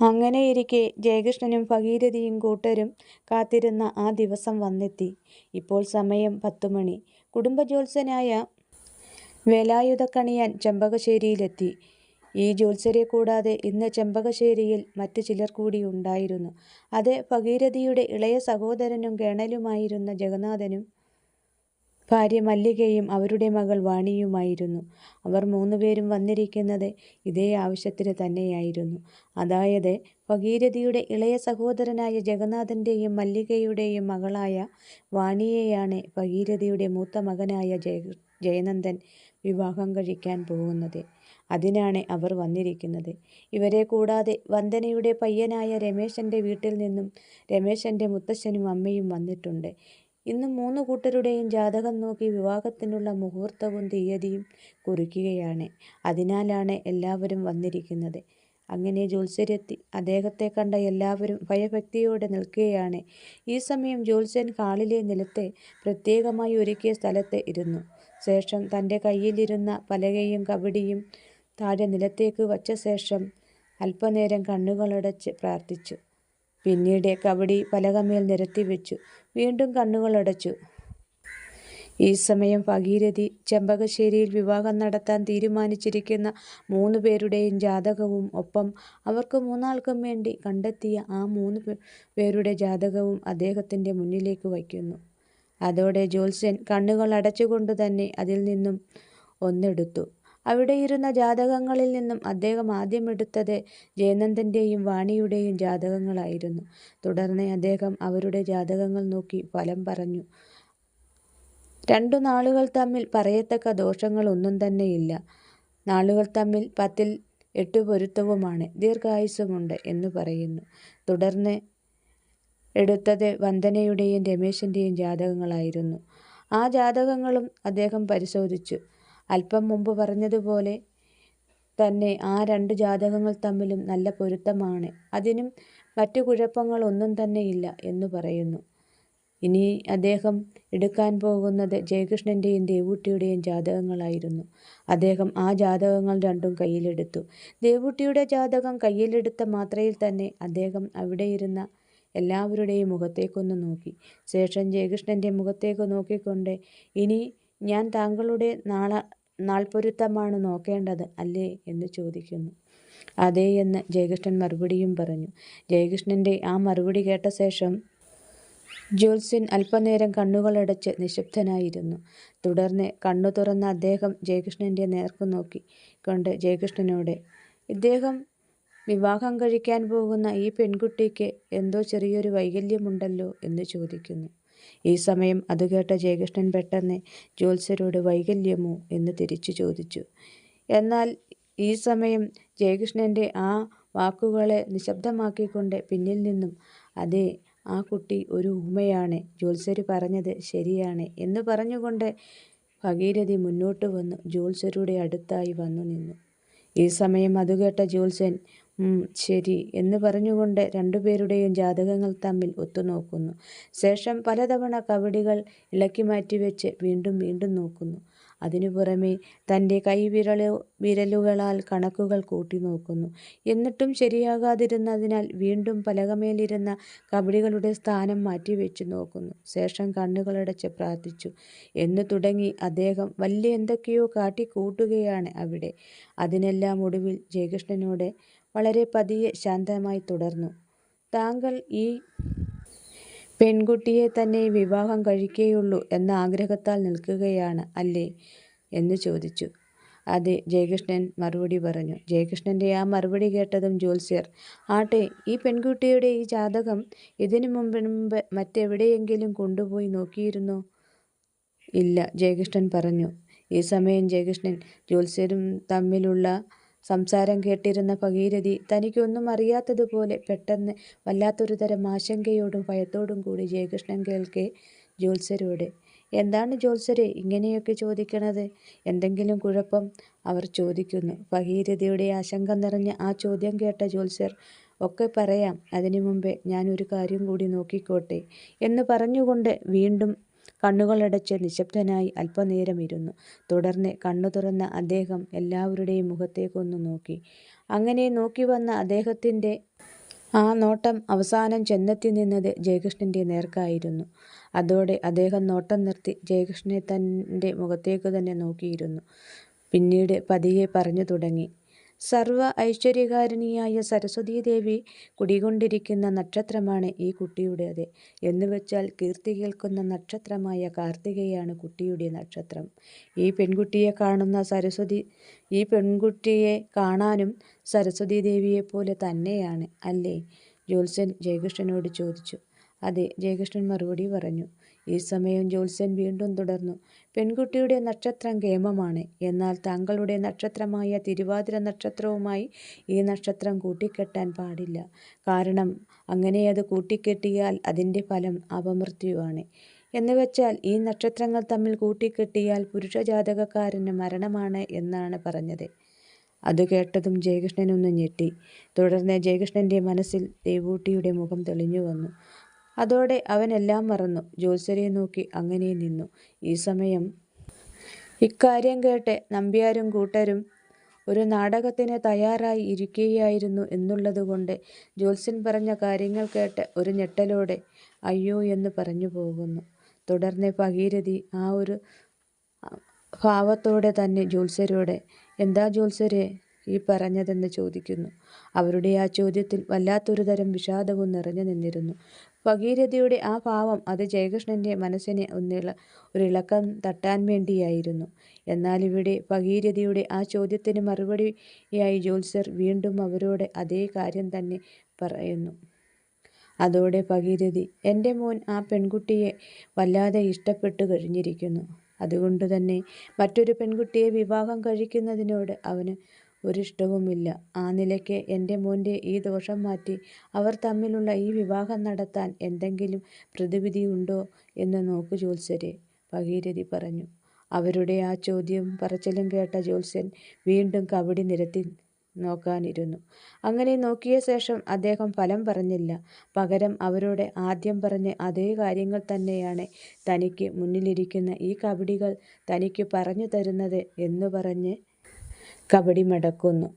അങ്ങനെയിരിക്കെ ജയകൃഷ്ണനും ഭഗീരഥിയും കൂട്ടരും കാത്തിരുന്ന ആ ദിവസം വന്നെത്തി. ഇപ്പോൾ സമയം പത്തുമണി. കുടുംബജ്യോത്സ്യനായ വേലായുധക്കണിയാൻ ചെമ്പകശ്ശേരിയിലെത്തി. ഈ ജ്യോത്സരെ കൂടാതെ ഇന്ന് ചെമ്പകശ്ശേരിയിൽ മറ്റു ചിലർ കൂടി ഉണ്ടായിരുന്നു. അത് ഭഗീരഥിയുടെ ഇളയ സഹോദരനും കേണലുമായിരുന്ന ജഗന്നാഥനും ഭാര്യ മല്ലികയും അവരുടെ മകൾ വാണിയുമായിരുന്നു. അവർ മൂന്നുപേരും വന്നിരിക്കുന്നത് ഇതേ ആവശ്യത്തിന് തന്നെയായിരുന്നു. അതായത് ഭഗീരഥിയുടെ ഇളയ സഹോദരനായ ജഗന്നാഥന്റെയും മല്ലികയുടെയും മകളായ വാണിയെയാണ് ഭഗീരഥിയുടെ മൂത്ത മകനായ ജയനന്ദൻ വിവാഹം കഴിക്കാൻ പോകുന്നത്. അതിനാണ് അവർ വന്നിരിക്കുന്നത്. ഇവരെ കൂടാതെ വന്ദനയുടെ പയ്യനായ രമേശന്റെ വീട്ടിൽ നിന്നും രമേശന്റെ മുത്തശ്ശനും അമ്മയും വന്നിട്ടുണ്ട്. ഇന്ന് മൂന്ന് കൂട്ടരുടെയും ജാതകം നോക്കി വിവാഹത്തിനുള്ള മുഹൂർത്തവും തീയതിയും കുറിക്കുകയാണ്. അതിനാലാണ് എല്ലാവരും വന്നിരിക്കുന്നത്. അങ്ങനെ ജ്യോത്സ്യരെത്തി. അദ്ദേഹത്തെ കണ്ട എല്ലാവരും ഭയഭക്തിയോടെ നിൽക്കുകയാണ്. ഈ സമയം ജ്യോത്സ്യൻ ഹാളിലെ നിലത്തെ പ്രത്യേകമായി ഒരുക്കിയ സ്ഥലത്ത് ഇരുന്നു. ശേഷം തന്റെ കയ്യിലിരുന്ന പലകയും കബഡിയും താഴെ നിലത്തേക്ക് വച്ച ശേഷം അല്പനേരം കണ്ണുകളടച്ച് പ്രാർത്ഥിച്ചു. പിന്നീട് കവടി പലകമേൽ നിരത്തി വെച്ചു വീണ്ടും കണ്ണുകളടച്ചു. ഈ സമയം ഭഗീരഥി ചെമ്പകശ്ശേരിയിൽ വിവാഹം നടത്താൻ തീരുമാനിച്ചിരിക്കുന്ന മൂന്ന് പേരുടെയും ജാതകവും ഒപ്പം അവർക്ക് മൂന്നാൾക്കും വേണ്ടി കണ്ടെത്തിയ ആ മൂന്ന് പേരുടെ ജാതകവും അദ്ദേഹത്തിന്റെ മുന്നിലേക്ക് വയ്ക്കുന്നു. അതോടെ ജ്യോത്സ്യൻ കണ്ണുകൾ അടച്ചുകൊണ്ട് തന്നെ അതിൽ നിന്നും ഒന്നെടുത്തു. അവിടെയിരുന്ന ജാതകങ്ങളിൽ നിന്നും അദ്ദേഹം ആദ്യം എടുത്തത് ജയനന്ദന്റെയും വാണിയുടെയും ജാതകങ്ങളായിരുന്നു. തുടർന്ന് അദ്ദേഹം അവരുടെ ജാതകങ്ങൾ നോക്കി ഫലം പറഞ്ഞു. രണ്ടു നാളുകൾ തമ്മിൽ പറയത്തക്ക ദോഷങ്ങൾ ഒന്നും തന്നെയില്ല. നാളുകൾ തമ്മിൽ പത്തിൽ എട്ടു പൊരുത്തവുമാണ്. ദീർഘായുസ്സുമുണ്ട് എന്ന് പറയുന്നു. തുടർന്ന് എടുത്തത് വന്ദനയുടെയും രമേശന്റെയും ജാതകങ്ങളായിരുന്നു. ആ ജാതകങ്ങളും അദ്ദേഹം പരിശോധിച്ചു. അല്പം മുമ്പ് പറഞ്ഞതുപോലെ തന്നെ ആ രണ്ട് ജാതകങ്ങൾ തമ്മിലും നല്ല പൊരുത്തമാണ്. അതിനും മറ്റു കുഴപ്പങ്ങൾ ഒന്നും തന്നെയില്ല എന്ന് പറയുന്നു. ഇനി അദ്ദേഹം എടുക്കാൻ പോകുന്നത് ജയകൃഷ്ണന്റെയും ദേവൂട്ടിയുടെയും ജാതകങ്ങളായിരുന്നു. അദ്ദേഹം ആ ജാതകങ്ങൾ രണ്ടും കയ്യിലെടുത്തു. ദേവൂട്ടിയുടെ ജാതകം കയ്യിലെടുത്ത മാത്രയിൽ തന്നെ അദ്ദേഹം അവിടെയിരുന്ന എല്ലാവരുടെയും മുഖത്തേക്കൊന്ന് നോക്കി. ശേഷം ജയകൃഷ്ണന്റെ മുഖത്തേക്ക് നോക്കിക്കൊണ്ട് "ഇനി ഞാൻ താങ്കളുടെ നാൾപ്പൊരുത്തമാണ് നോക്കേണ്ടത് അല്ലേ? " എന്ന് ചോദിക്കുന്നു. "അതെ" എന്ന് ജയകൃഷ്ണൻ മറുപടിയും പറഞ്ഞു. ജയകൃഷ്ണന്റെ ആ മറുപടി കേട്ട ശേഷം ജ്യോത്സ്യൻ അല്പനേരം കണ്ണുകളടച്ച് നിശബ്ദനായിരുന്നു തുടർന്ന് കണ്ണു തുറന്ന അദ്ദേഹം ജയകൃഷ്ണന്റെ നേർക്ക് നോക്കി കൊണ്ട് ജയകൃഷ്ണനോട് "ഇദ്ദേഹം വിവാഹം കഴിക്കാൻ പോകുന്ന ഈ പെൺകുട്ടിക്ക് എന്തോ ചെറിയൊരു വൈകല്യമുണ്ടല്ലോ? " എന്ന് ചോദിക്കുന്നു. ഈ സമയം അത് കേട്ട ജയകൃഷ്ണൻ പെട്ടെന്ന് ജ്യോത്സ്യരോട് "വൈകല്യമോ? " എന്ന് തിരിച്ചു ചോദിച്ചു. എന്നാൽ ഈ സമയം ജയകൃഷ്ണന്റെ ആ വാക്കുകളെ നിശബ്ദമാക്കിക്കൊണ്ട് പിന്നിൽ നിന്നും "അതെ, ആ കുട്ടി ഒരു ഊമയാണ്. ജ്യോത്സ്യര് പറഞ്ഞത് ശരിയാണ്" എന്ന് പറഞ്ഞുകൊണ്ട് ഭഗീരഥി മുന്നോട്ട് വന്നു ജ്യോത്സ്യരുടെ അടുത്തായി വന്നു നിന്നു. ഈ സമയം അതുകേട്ട ജ്യോത്സ്യൻ "ഉം ശരി" എന്ന് പറഞ്ഞുകൊണ്ട് രണ്ടുപേരുടെയും ജാതകങ്ങൾ തമ്മിൽ ഒത്തുനോക്കുന്നു. ശേഷം പലതവണ കവടികൾ ഇളക്കി മാറ്റിവെച്ച് വീണ്ടും വീണ്ടും നോക്കുന്നു. അതിനു പുറമെ തന്റെ കൈവിരള വിരലുകളാൽ കണക്കുകൾ കൂട്ടി നോക്കുന്നു എന്നിട്ടും ശരിയാകാതിരുന്നതിനാൽ വീണ്ടും പലകമേലിരുന്ന കവടികളുടെ സ്ഥാനം മാറ്റിവെച്ചു നോക്കുന്നു. ശേഷം കണ്ണുകളടച്ച് പ്രാർത്ഥിച്ചു എന്ന് തുടങ്ങി അദ്ദേഹം വലിയ എന്തൊക്കെയോ കാട്ടിക്കൂട്ടുകയാണ് അവിടെ. അതിനെല്ലാം ഒടുവിൽ ജയകൃഷ്ണനോട് വളരെ പതിയെ ശാന്തമായി തുടർന്നു "താങ്കൾ ഈ പെൺകുട്ടിയെ തന്നെ വിവാഹം കഴിക്കുകയുള്ളൂ എന്ന ആഗ്രഹത്താൽ നിൽക്കുകയാണ് അല്ലേ? " എന്ന് ചോദിച്ചു. "അതെ" ജയകൃഷ്ണൻ മറുപടി പറഞ്ഞു. ജയകൃഷ്ണന്റെ ആ മറുപടി കേട്ടതും ജ്യോത്സ്യർ "ആട്ടെ, ഈ പെൺകുട്ടിയുടെ ഈ ജാതകം ഇതിനു മുൻപ് മറ്റെവിടെയെങ്കിലും കൊണ്ടുപോയി നോക്കിയിരുന്നോ? " "ഇല്ല" ജയകൃഷ്ണൻ പറഞ്ഞു. ഈ സമയം ജയകൃഷ്ണൻ ജ്യോത്സ്യരും തമ്മിലുള്ള സംസാരം കേട്ടിരുന്ന ഭഗീരഥി തനിക്കൊന്നും അറിയാത്തതുപോലെ പെട്ടെന്ന് വല്ലാത്തൊരു തരം ആശങ്കയോടും ഭയത്തോടും കൂടി ജയകൃഷ്ണൻ കേൾക്കെ ജ്യോത്സ്യരോട് "എന്താണ് ജോത്സരെ ഇങ്ങനെയൊക്കെ ചോദിക്കണത്? എന്തെങ്കിലും കുഴപ്പം? " അവർ ചോദിക്കുന്നു. ഭഗീരഥിയുടെ ആശങ്ക നിറഞ്ഞ ആ ചോദ്യം കേട്ട ജോത്സർ "ഒക്കെ പറയാം. അതിനു മുമ്പേ ഞാനൊരു കാര്യം കൂടി നോക്കിക്കോട്ടെ? " എന്ന് പറഞ്ഞുകൊണ്ട് വീണ്ടും കണ്ണുകളടച്ച് നിശബ്ദനായി അല്പനേരം ഇരുന്നു. തുടർന്ന് കണ്ണു തുറന്ന അദ്ദേഹം എല്ലാവരുടെയും മുഖത്തേക്കൊന്ന് നോക്കി. അങ്ങനെ നോക്കി വന്ന അദ്ദേഹത്തിന്റെ ആ നോട്ടം അവസാനം ചെന്നെത്തി നിന്നത് ജയകൃഷ്ണന്റെ നേർക്കായിരുന്നു. അതോടെ അദ്ദേഹം നോട്ടം നിർത്തി ജയകൃഷ്ണനെ തന്റെ മുഖത്തേക്ക് തന്നെ നോക്കിയിരുന്നു. പിന്നീട് പതിയെ പറഞ്ഞു തുടങ്ങി. സർവ ഐശ്വര്യകാരിണിയായ സരസ്വതീദേവി കുടികൊണ്ടിരിക്കുന്ന നക്ഷത്രമാണ് ഈ കുട്ടിയുടേത്. എന്നുവെച്ചാൽ കീർത്തി കേൾക്കുന്ന നക്ഷത്രമായ കാർത്തികയാണ് കുട്ടിയുടെ നക്ഷത്രം. ഈ പെൺകുട്ടിയെ കാണുന്ന സരസ്വതി ഈ പെൺകുട്ടിയെ കാണാനും സരസ്വതീ ദേവിയെപ്പോലെ തന്നെയാണ് അല്ലേ? ജ്യോത്സ്യൻ ജയകൃഷ്ണനോട് ചോദിച്ചു. അതെ ജയകൃഷ്ണൻ മറുപടി പറഞ്ഞു. ഈ സമയം ജോത്സ്യൻ വീണ്ടും തുടർന്നു. പെൺകുട്ടിയുടെ നക്ഷത്രം കേമമാണ്. എന്നാൽ താങ്കളുടെ നക്ഷത്രമായ തിരുവാതിര നക്ഷത്രവുമായി ഈ നക്ഷത്രം കൂട്ടിക്കെട്ടാൻ പാടില്ല. കാരണം അങ്ങനെ അത് കൂട്ടിക്കെട്ടിയാൽ അതിന്റെ ഫലം അപമൃത്യുവാണ്. എന്നുവെച്ചാൽ ഈ നക്ഷത്രങ്ങൾ തമ്മിൽ കൂട്ടിക്കെട്ടിയാൽ പുരുഷജാതകക്കാരന് മരണമാണ് എന്നാണ് പറഞ്ഞത്. അത് കേട്ടതും ജയകൃഷ്ണനൊന്ന് ഞെട്ടി. തുടർന്ന് ജയകൃഷ്ണന്റെ മനസ്സിൽ ദേവൂട്ടിയുടെ മുഖം തെളിഞ്ഞുവന്നു. അതോടെ അവനെല്ലാം മറന്നു ജ്യോത്സ്യരെ നോക്കി അങ്ങനെ നിന്നു. ഈ സമയം ഇക്കാര്യം കേട്ട് നമ്പ്യാരും കൂട്ടരും ഒരു നാടകത്തിന് തയ്യാറായി ഇരിക്കുകയായിരുന്നു എന്നുള്ളതുകൊണ്ട് ജ്യോത്സ്യൻ പറഞ്ഞ കാര്യങ്ങൾ കേട്ട് ഒരു ഞെട്ടലോടെ അയ്യോ എന്ന് പറഞ്ഞു പോകുന്നു. തുടർന്ന് ഭഗീരഥി ആ ഒരു ഭാവത്തോടെ തന്നെ ജ്യോത്സ്യരോട് എന്താ ജ്യോത്സ്യരെ ഈ പറഞ്ഞതെന്ന് ചോദിക്കുന്നു. അവരുടെ ആ ചോദ്യത്തിൽ വല്ലാത്തൊരു തരം വിഷാദവും നിറഞ്ഞു നിന്നിരുന്നു. ഭഗീരഥിയുടെ ആ ഭാവം അത് ജയകൃഷ്ണന്റെ ജയകൃഷ്ണന്റെ ഒരു ഒരിളക്കം തട്ടാൻ വേണ്ടിയായിരുന്നു. എന്നാൽ ഇവിടെ ഭഗീരഥിയുടെ ആ ചോദ്യത്തിന് മറുപടിയായി ജ്യോത്സ്യർ വീണ്ടും അവരോട് അതേ കാര്യം തന്നെ പറയുന്നു. അതോടെ ഭഗീരഥി എന്റെ മോൻ ആ പെൺകുട്ടിയെ വല്ലാതെ ഇഷ്ടപ്പെട്ടു കഴിഞ്ഞിരിക്കുന്നു. അതുകൊണ്ട് തന്നെ മറ്റൊരു പെൺകുട്ടിയെ വിവാഹം കഴിക്കുന്നതിനോട് അവന് ഒരിഷ്ടവുമില്ല. ആ നിലയ്ക്ക് എന്റെ മോന്റെ ഈ ദോഷം മാറ്റി അവർ തമ്മിലുള്ള ഈ വിവാഹം നടത്താൻ എന്തെങ്കിലും പ്രതിവിധി ഉണ്ടോ എന്ന് നോക്കു ജ്യോത്സ്യരെ ഭഗീരഥി പറഞ്ഞു. അവരുടെ ആ ചോദ്യവും പറച്ചിലും കേട്ട ജ്യോത്സ്യൻ വീണ്ടും കബഡി നിരത്തി നോക്കാനിരുന്നു. അങ്ങനെ നോക്കിയ ശേഷം അദ്ദേഹം ഫലം പറഞ്ഞില്ല. പകരം അവരോട് ആദ്യം പറഞ്ഞ അതേ കാര്യങ്ങൾ തന്നെയാണ് തനിക്ക് മുന്നിലിരിക്കുന്ന ഈ കബഡികൾ തനിക്ക് പറഞ്ഞു തരുന്നത് എന്ന് പറഞ്ഞ് കബഡി മടക്കുന്നു.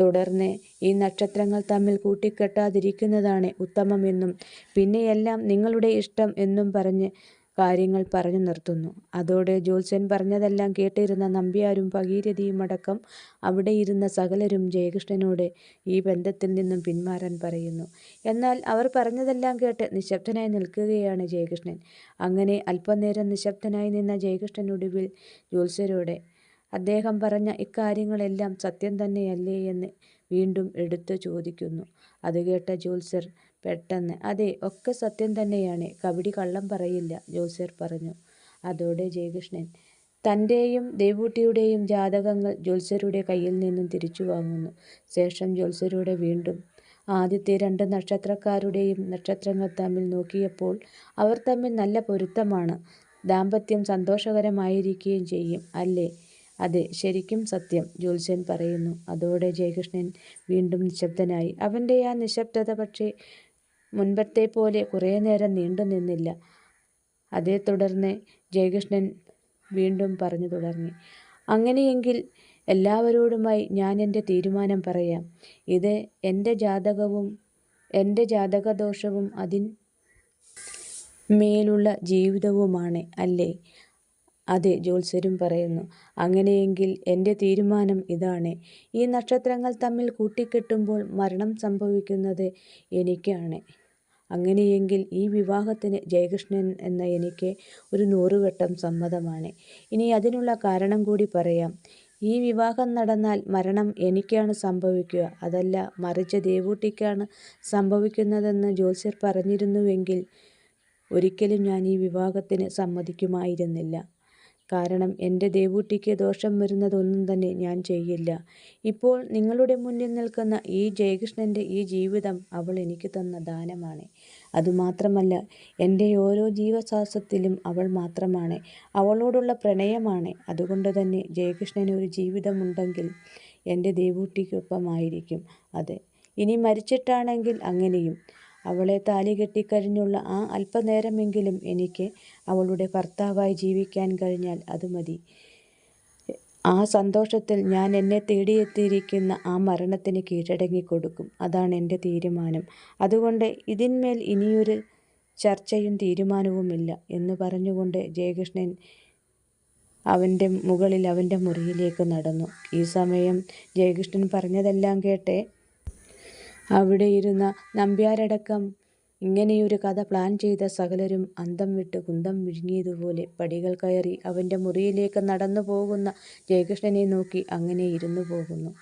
തുടർന്ന് ഈ നക്ഷത്രങ്ങൾ തമ്മിൽ കൂട്ടിക്കെട്ടാതിരിക്കുന്നതാണ് ഉത്തമമെന്നും പിന്നെയെല്ലാം നിങ്ങളുടെ ഇഷ്ടം എന്നും പറഞ്ഞ് കാര്യങ്ങൾ പറഞ്ഞു നിർത്തുന്നു. അതോടെ ജ്യോത്സ്യൻ പറഞ്ഞതെല്ലാം കേട്ടിരുന്ന നമ്പ്യാരും ഭഗീരഥിയും അടക്കം അവിടെ ഇരുന്ന സകലരും ജയകൃഷ്ണനോട് ഈ ബന്ധത്തിൽ നിന്നും പിന്മാറാൻ പറയുന്നു. എന്നാൽ അവർ പറഞ്ഞതെല്ലാം കേട്ട് നിശബ്ദനായി നിൽക്കുകയാണ് ജയകൃഷ്ണൻ. അങ്ങനെ അല്പനേരം നിശബ്ദനായി നിന്ന ജയകൃഷ്ണൻ ഒടുവിൽ ജ്യോത്സ്യരോട് അദ്ദേഹം പറഞ്ഞ ഇക്കാര്യങ്ങളെല്ലാം സത്യം തന്നെയല്ലേ എന്ന് വീണ്ടും എടുത്തു ചോദിക്കുന്നു. അത് കേട്ട ജ്യോത്സ്യർ പെട്ടെന്ന് അതെ ഒക്കെ സത്യം തന്നെയാണ്. കബഡി കള്ളം പറയില്ല ജ്യോത്സ്യർ പറഞ്ഞു. അതോടെ ജയകൃഷ്ണൻ തന്റെയും ദേവൂട്ടിയുടെയും ജാതകങ്ങൾ ജ്യോത്സ്യരുടെ കയ്യിൽ നിന്നും തിരിച്ചു വാങ്ങുന്നു. ശേഷം ജ്യോത്സ്യരോട് വീണ്ടും ആദ്യത്തെ രണ്ട് നക്ഷത്രക്കാരുടെയും നക്ഷത്രങ്ങൾ തമ്മിൽ നോക്കിയപ്പോൾ അവർ തമ്മിൽ നല്ല പൊരുത്തമാണ്. ദാമ്പത്യം സന്തോഷകരമായിരിക്കുകയും ചെയ്യും അല്ലേ? അതെ ശരിക്കും സത്യം ജ്യോത്സ്യൻ പറയുന്നു. അതോടെ ജയകൃഷ്ണൻ വീണ്ടും നിശബ്ദനായി അവന്റെ ആ നിശബ്ദത പക്ഷേ മുൻപത്തെ പോലെ കുറേ നേരം നീണ്ടു നിന്നില്ല. അതേ തുടർന്ന് ജയകൃഷ്ണൻ വീണ്ടും പറഞ്ഞു തുടങ്ങി. അങ്ങനെയെങ്കിൽ എല്ലാവരോടുമായി ഞാൻ എന്റെ തീരുമാനം പറയാം. ഇത് എന്റെ ജാതകവും എന്റെ ജാതകദോഷവും അതിൻ മേലുള്ള ജീവിതവുമാണ് അല്ലേ? അതെ ജ്യോത്സ്യരും പറയുന്നു. അങ്ങനെയെങ്കിൽ എന്റെ തീരുമാനം ഇതാണ്. ഈ നക്ഷത്രങ്ങൾ തമ്മിൽ കൂട്ടിക്കെട്ടുമ്പോൾ മരണം സംഭവിക്കുന്നത് എനിക്കാണ്. അങ്ങനെയെങ്കിൽ ഈ വിവാഹത്തിന് ജയകൃഷ്ണൻ എന്ന എനിക്ക് ഒരു നൂറുവട്ടം സമ്മതമാണ്. ഇനി അതിനുള്ള കാരണം കൂടി പറയാം. ഈ വിവാഹം നടന്നാൽ മരണം എനിക്കാണ് സംഭവിക്കുക. അതല്ല മറിച്ച് ദേവൂട്ടിക്കാണ് സംഭവിക്കുന്നതെന്ന് ജ്യോത്സ്യർ പറഞ്ഞിരുന്നുവെങ്കിൽ ഒരിക്കലും ഞാൻ ഈ വിവാഹത്തിന് സമ്മതിക്കുമായിരുന്നില്ല. കാരണം എന്റെ ദേവൂട്ടിക്ക് ദോഷം വരുന്നതൊന്നും തന്നെ ഞാൻ ചെയ്യില്ല. ഇപ്പോൾ നിങ്ങളുടെ മുന്നിൽ നിൽക്കുന്ന ഈ ജയകൃഷ്ണന്റെ ഈ ജീവിതം അവൾ എനിക്ക് തന്ന ദാനമാണ്. അതുമാത്രമല്ല എന്റെ ഓരോ ജീവശ്വാസത്തിലും അവൾ മാത്രമാണ്. അവളോടുള്ള പ്രണയമാണ്. അതുകൊണ്ട് തന്നെ ജയകൃഷ്ണന് ഒരു ജീവിതമുണ്ടെങ്കിൽ എന്റെ ദേവൂട്ടിക്കൊപ്പമായിരിക്കും അത്. ഇനി മരിച്ചിട്ടാണെങ്കിൽ അങ്ങനെയും. അവളെ താലി കെട്ടിക്കഴിഞ്ഞുള്ള ആ അല്പനേരമെങ്കിലും എനിക്ക് അവളുടെ ഭർത്താവായി ജീവിക്കാൻ കഴിഞ്ഞാൽ അത് മതി. ആ സന്തോഷത്തിൽ ഞാൻ എന്നെ തേടിയെത്തിയിരിക്കുന്ന ആ മരണത്തിന് കീഴടങ്ങിക്കൊടുക്കും. അതാണ് എന്റെ തീരുമാനം. അതുകൊണ്ട് ഇതിന്മേൽ ഇനിയൊരു ചർച്ചയും തീരുമാനവുമില്ല. എന്ന് പറഞ്ഞുകൊണ്ട് ജയകൃഷ്ണൻ അവന്റെ മുകളിൽ അവന്റെ മുറിയിലേക്ക് നടന്നു. ഈ സമയം ജയകൃഷ്ണൻ പറഞ്ഞതെല്ലാം കേട്ട് അവിടെയിരുന്ന നമ്പ്യാരടക്കം ഇങ്ങനെയൊരു കഥ പ്ലാൻ ചെയ്ത സകലരും അന്തം വിട്ട് കുന്തം വിഴുങ്ങിയതുപോലെ പടികൾ കയറി അവന്റെ മുറിയിലേക്ക് നടന്നു പോകുന്ന ജയകൃഷ്ണനെ നോക്കി അങ്ങനെ ഇരുന്നു പോകുന്നു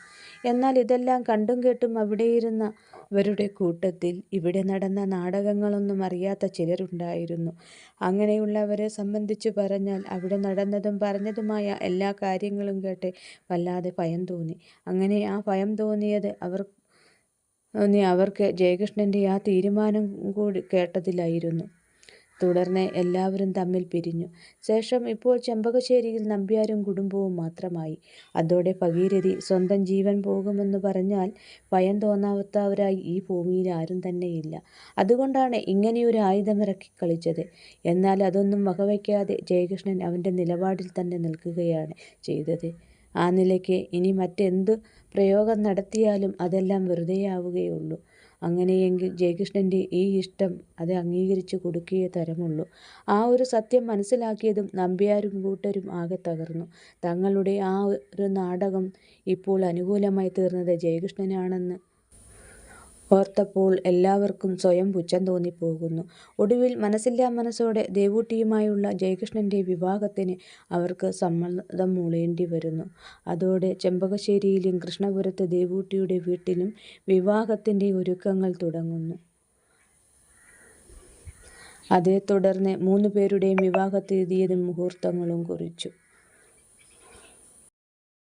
എന്നാൽ ഇതെല്ലാം കണ്ടും കേട്ടും അവിടെയിരുന്നവരുടെ കൂട്ടത്തിൽ ഇവിടെ നടന്ന നാടകങ്ങളൊന്നും അറിയാത്ത ചിലരുണ്ടായിരുന്നു. അങ്ങനെയുള്ളവരെ സംബന്ധിച്ചു പറഞ്ഞാൽ അവിടെ നടന്നതും പറഞ്ഞതുമായ എല്ലാ കാര്യങ്ങളും കേട്ട് വല്ലാതെ ഭയം തോന്നി. അങ്ങനെ ആ ഭയം തോന്നിയത് അവർക്ക് ജയകൃഷ്ണന്റെ ആ തീരുമാനം കൂടി കേട്ടതിലായിരുന്നു. തുടർന്ന് എല്ലാവരും തമ്മിൽ പിരിഞ്ഞു. ശേഷം ഇപ്പോൾ ചെമ്പകശ്ശേരിയിൽ നമ്പ്യാരും കുടുംബവും മാത്രമായി. അതോടെ ഭഗീരഥി സ്വന്തം ജീവൻ പോകുമെന്ന് പറഞ്ഞാൽ ഭയം തോന്നാത്തവരായി ഈ ഭൂമിയിൽ ആരും തന്നെയില്ല. അതുകൊണ്ടാണ് ഇങ്ങനെയൊരു ആയുധമിറക്കി കളിച്ചത്. എന്നാൽ അതൊന്നും വകവയ്ക്കാതെ ജയകൃഷ്ണൻ അവന്റെ നിലപാടിൽ തന്നെ നിൽക്കുകയാണ് ചെയ്തത്. ആ നിലയ്ക്ക് ഇനി മറ്റെന്ത് പ്രയോഗം നടത്തിയാലും അതെല്ലാം വെറുതെയാവുകയുള്ളൂ. അങ്ങനെയെങ്കിൽ ജയകൃഷ്ണന്റെ ഈ ഇഷ്ടം അത് അംഗീകരിച്ചു കൊടുക്കുകയേ തരമുള്ളൂ. ആ ഒരു സത്യം മനസ്സിലാക്കിയതും നമ്പ്യാരും കൂട്ടരും ആകെ തകർന്നു. തങ്ങളുടെ ആ ഒരു നാടകം ഇപ്പോൾ അനുകൂലമായി തീർന്നത് ജയകൃഷ്ണനാണെന്ന് ഓർത്തപ്പോൾ എല്ലാവർക്കും സ്വയം പുച്ഛം തോന്നിപ്പോകുന്നു. ഒടുവിൽ മനസ്സില്ലാ മനസ്സോടെ ദേവൂട്ടിയുമായുള്ള ജയകൃഷ്ണന്റെ വിവാഹത്തിന് അവർക്ക് സമ്മതം മൂളേണ്ടി വരുന്നു. അതോടെ ചെമ്പകശ്ശേരിയിലും കൃഷ്ണപുരത്ത് ദേവൂട്ടിയുടെ വീട്ടിലും വിവാഹത്തിന്റെ ഒരുക്കങ്ങൾ തുടങ്ങുന്നു. അതേ തുടർന്ന് അതേത്തുടർന്ന് മൂന്നുപേരുടെയും വിവാഹത്തീയതിയും മുഹൂർത്തങ്ങളും കുറിച്ചു.